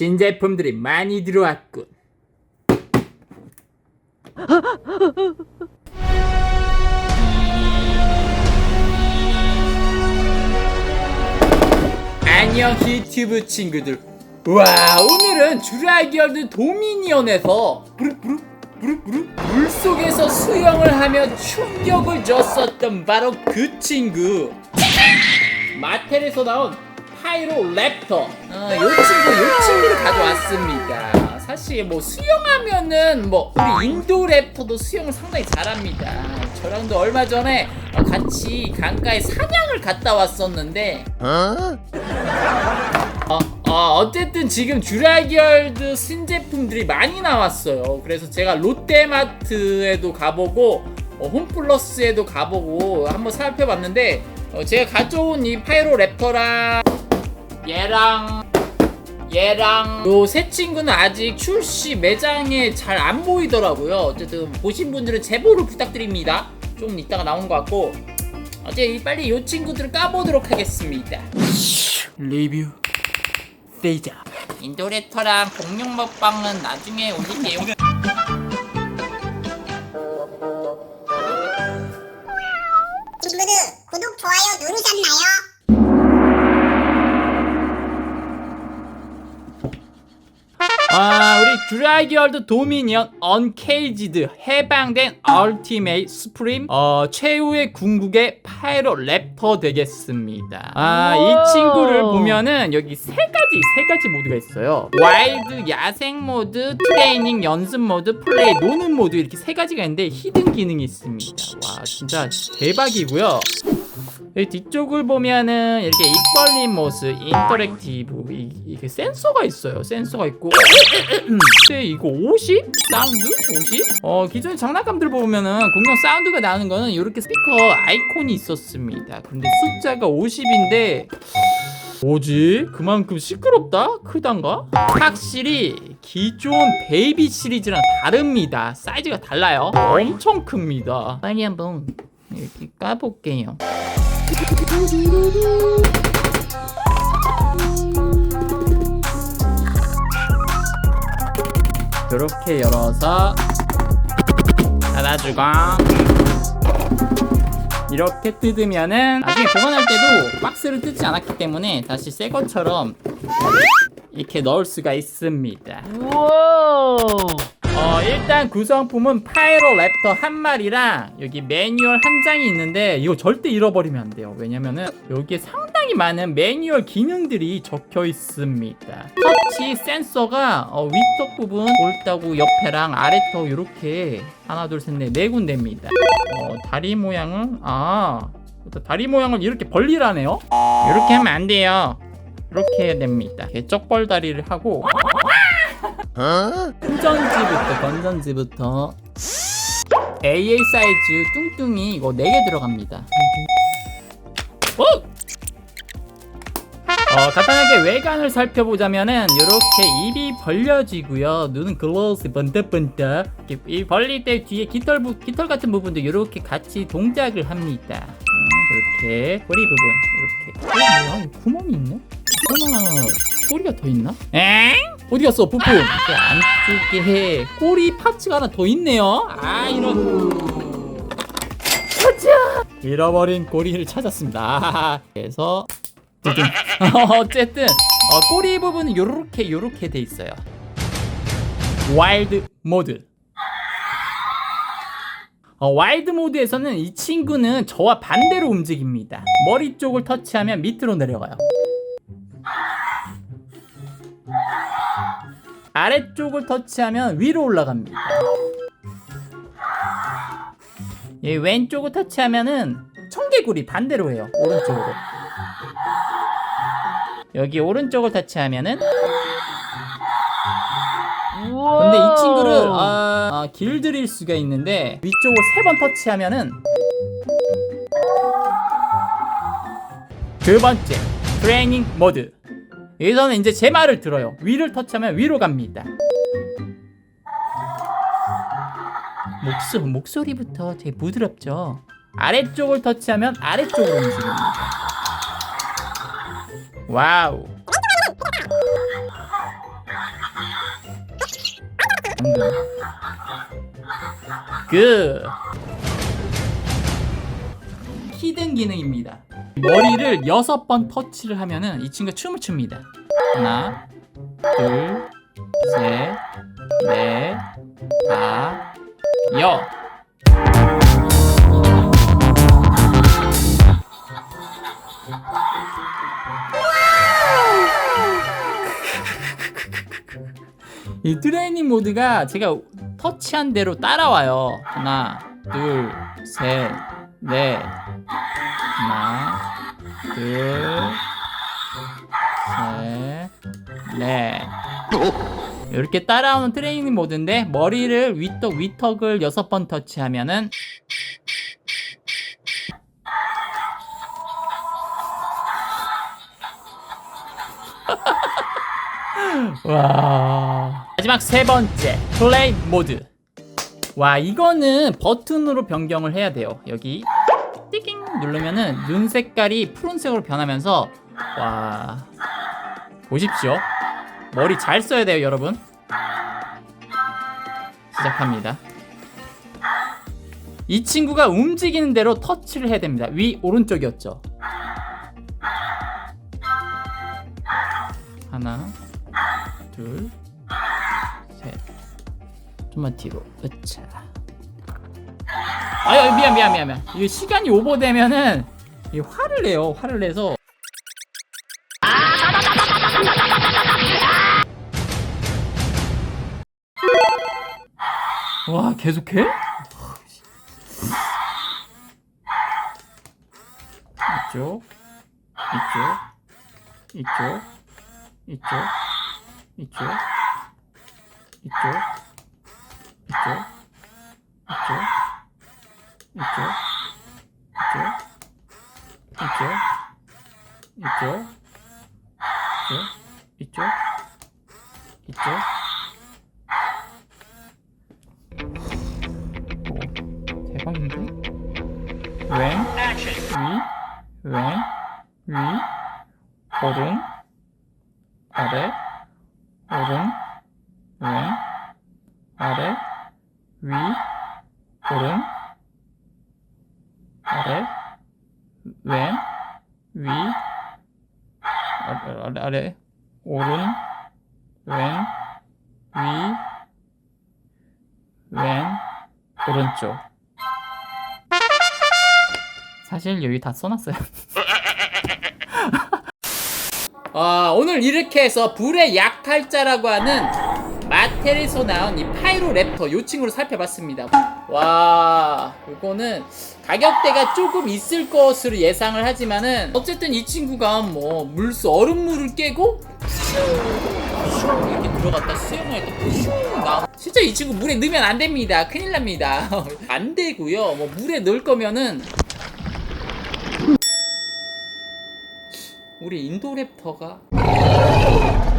신제품들이 많이 들어왔군. 안녕 유튜브 친구들. 와 오늘은 주라기얼드 도미니언에서 부르부르 부르부르 물속에서 수영을 하며 충격을 줬었던 바로 그 친구 마텔에서 나온 파이로 랩터. 어, 요 친구 요 친구를 가져왔습니다. 사실 뭐 수영하면은 뭐 우리 인도 랩터도 수영을 상당히 잘합니다. 저랑도 얼마 전에 어, 같이 강가에 사냥을 갔다 왔었는데. 어, 어, 어쨌든 지금 주라기얼드 신제품들이 많이 나왔어요. 그래서 제가 롯데마트에도 가보고 어, 홈플러스에도 가보고 한번 살펴봤는데 어, 제가 가져온 이 파이로 랩터랑 얘랑 얘랑 요 세 친구는 아직 출시 매장에 잘 안 보이더라고요. 어쨌든 보신 분들은 제보를 부탁드립니다. 좀 이따가 나온 것 같고 어제 빨리 요 친구들을 까보도록 하겠습니다. 리뷰 세이자 인도레터랑 공룡 먹방은 나중에 올릴게요 드라이기얼드 도미니언 언케이지드 해방된 얼티메이 스프림 어 최후의 궁극의 파이로 랩터 되겠습니다. 아 이 친구를 보면은 여기 세 가지 세 가지 모드가 있어요. 와일드 야생 모드 트레이닝 연습 모드 플레이 노는 모드 이렇게 세 가지가 있는데 히든 기능이 있습니다. 와 진짜 대박이고요 이 뒤쪽을 보면은 이렇게 입 벌린 모습 인터랙티브 이, 이게 센서가 있어요 센서가 있고 근데 이거 50? 사운드? 50? 어 기존 장난감들 보면은 공룡 사운드가 나는 거는 이렇게 스피커 아이콘이 있었습니다 근데 숫자가 50인데 뭐지? 그만큼 시끄럽다? 크단가? 확실히 기존 베이비 시리즈랑 다릅니다 사이즈가 달라요 엄청 큽니다 빨리 한번 이렇게 까볼게요 이렇게 열어서 닫아주고 이렇게 뜯으면은 나중에 보관할 때도 박스를 뜯지 않았기 때문에 다시 새 것처럼 이렇게 넣을 수가 있습니다. 어, 일단 구성품은 파이로 랩터 한 마리랑 여기 매뉴얼 한 장이 있는데 이거 절대 잃어버리면 안 돼요. 왜냐면은 여기에 상당히 많은 매뉴얼 기능들이 적혀 있습니다. 터치 센서가 어, 위턱 부분 볼따구 옆에랑 아래턱 이렇게 하나 둘 셋 넷 네 군데입니다. 어, 다리 모양은 아 다리 모양을 이렇게 벌리라네요. 이렇게 하면 안 돼요. 이렇게 해야 됩니다. 이렇게 쩍벌 다리를 하고 후전지부터 건전지부터 AA 사이즈 뚱뚱이 이거 4개 들어갑니다. 오! 어, 간단하게 외관을 살펴보자면은 이렇게 입이 벌려지고요. 눈은 글로스 번뜩번뜩. 이 벌릴 때 뒤에 깃털 부, 깃털 같은 부분도 이렇게 같이 동작을 합니다. 음, 이렇게 꼬리 부분 이렇게. 어, 뭐야? 구멍이 있네? 하나 꼬리가 더 있나? 엥? 어디 갔어 부품? 그 안쪽에 꼬리 파츠가 하나 더 있네요. 아 이런. 가자. 잃어버린 꼬리를 찾았습니다. 그래서 어쨌든 어, 꼬리 부분은 요렇게 요렇게 돼 있어요. 와일드 모드. 어, 와일드 모드에서는 이 친구는 저와 반대로 움직입니다. 머리 쪽을 터치하면 밑으로 내려가요. 아래쪽을 터치하면 위로 올라갑니다. 이 왼쪽을 터치하면은 청개구리 반대로 해요. 오른쪽으로. 여기 오른쪽을 터치하면은 근데 이 친구를 아, 아, 길들일 수가 있는데 위쪽을 세 번 터치하면은 두 번째 트레이닝 모드 여기서는 이제 제 말을 들어요. 위를 터치하면 위로 갑니다. 목소, 목소리부터 되게 부드럽죠? 아래쪽을 터치하면 아래쪽으로 움직입니다. 와우. 그. 히든 기능입니다. 머리를 여섯 번 터치를 하면은 이 친구가 춤을 춥니다. 하나, 둘, 셋, 넷, 다, 여. 이 트레이닝 모드가 제가 터치한 대로 따라와요. 하나, 둘, 셋, 넷. 하나, 둘, 셋, 넷. 이렇게 따라오는 트레이닝 모드인데 머리를 위턱 위턱을 여섯 번 터치하면은 와 마지막 세 번째 플레이 모드 와 이거는 버튼으로 변경을 해야 돼요. 여기 띠깅 누르면은 눈 색깔이 푸른색으로 변하면서 와 보십시오. 머리 잘 써야 돼요 여러분. 시작합니다. 이 친구가 움직이는 대로 터치를 해야 됩니다. 위 오른쪽이었죠. 하나 둘셋 좀만 뒤로. 으차. 아유 미안 미안 미안 미안. 이거 시간이 오버되면은 이 화를 내요 화를 내서. 와 계속해? 이쪽 이쪽 이쪽 이쪽 이쪽 이쪽 이쪽 이쪽 이쪽 이쪽 이쪽 이쪽 이쪽 이쪽 오 대박인데? 왼 위, 왼, 위, 오른, 아래, 오른, 왼, 아래, 위, 오른, 아래, 왼, 위, 아래, 아래, 아래 오른, 왼, 위, 왼, 오른쪽. 사실 여기 다 써놨어요. 아, 오늘 이렇게 해서 불의 약탈자라고 하는 마텔에서 나온 이 파이로랩터 요 친구를 살펴봤습니다. 와, 이거는 가격대가 조금 있을 것으로 예상을 하지만은 어쨌든 이 친구가 뭐 물수 얼음물을 깨고 슝 이렇게 들어갔다 수영을 했다 슝 나. 진짜 이 친구 물에 넣으면 안 됩니다. 큰일 납니다. 안 되고요. 뭐 물에 넣을 거면은 우리 인도랩터가